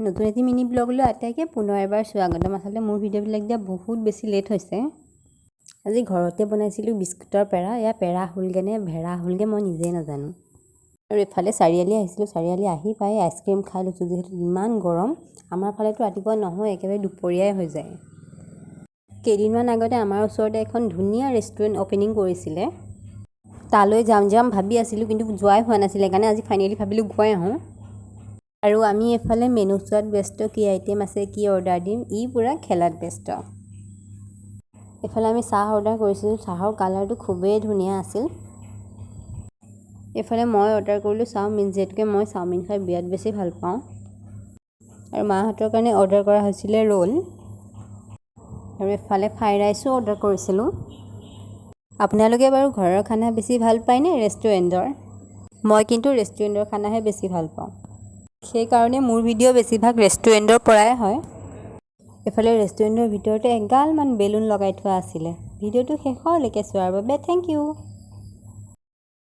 নতুন এটি মিনি ব্লগলৈ আটাইকে পুনৰ এবাৰ স্বাগতম আচলতে মোৰ ভিডিঅ'বিলাক দিয়া বহুত বেছি লেট হৈছে। আজি ঘৰতে বনাইছিলোঁ বিস্কুটৰ পেৰা। এয়া পেৰা হ'লগৈ নে ভেড়া হ'লগৈ মই নিজেই নাজানো। আৰু এইফালে চাৰিআলি আহিছিলোঁ। চাৰিআলি আহি পাই আইচক্ৰীম খাই লৈছোঁ। যিহেতু ইমান গৰম আমাৰ ফালেতো ৰাতিপুৱা নহয় একেবাৰে দুপৰীয়াই হৈ যায়। কেইদিনমান আগতে আমাৰ ওচৰতে এখন ধুনীয়া ৰেষ্টুৰেণ্ট অ'পেনিং কৰিছিলে। তালৈ যাম যাম ভাবি আছিলোঁ কিন্তু যোৱাই হোৱা নাছিলে। সেইকাৰণে আজি ফাইনেলি ভাবিলোঁ গৈ আহোঁ। আৰু আমি এইফালে মেনু চোৱাত ব্যস্ত কি আইটেম আছে কি অৰ্ডাৰ দিম ই পূৰা খেলাত ব্যস্ত। এইফালে আমি চাহ অৰ্ডাৰ কৰিছিলোঁ চাহৰ কালাৰটো খুবেই ধুনীয়া আছিল। এইফালে মই অৰ্ডাৰ কৰিলোঁ চাওমিন যিহেতুকে মই চাওমিন খাই বিৰাট বেছি ভাল পাওঁ। আৰু মাহঁতৰ কাৰণে অৰ্ডাৰ কৰা হৈছিলে ৰোল। আৰু এইফালে ফ্ৰাইড ৰাইচো অৰ্ডাৰ কৰিছিলোঁ। আপোনালোকে বাৰু ঘৰৰ খানা বেছি ভাল পায়নে ৰেষ্টুৰেণ্টৰ মই কিন্তু ৰেষ্টুৰেণ্টৰ খানাহে বেছি ভাল পাওঁ। সেইকাৰণে মোৰ ভিডিঅ' বেছিভাগ ৰেষ্টুৰেণ্টৰ পৰাই হয়। এইফালে ৰেষ্টুৰেণ্টৰ ভিতৰতে এগালমান বেলুন লগাই থোৱা আছিলে। ভিডিঅ'টো শেষলৈকে চোৱাৰ বাবে থেংক ইউ।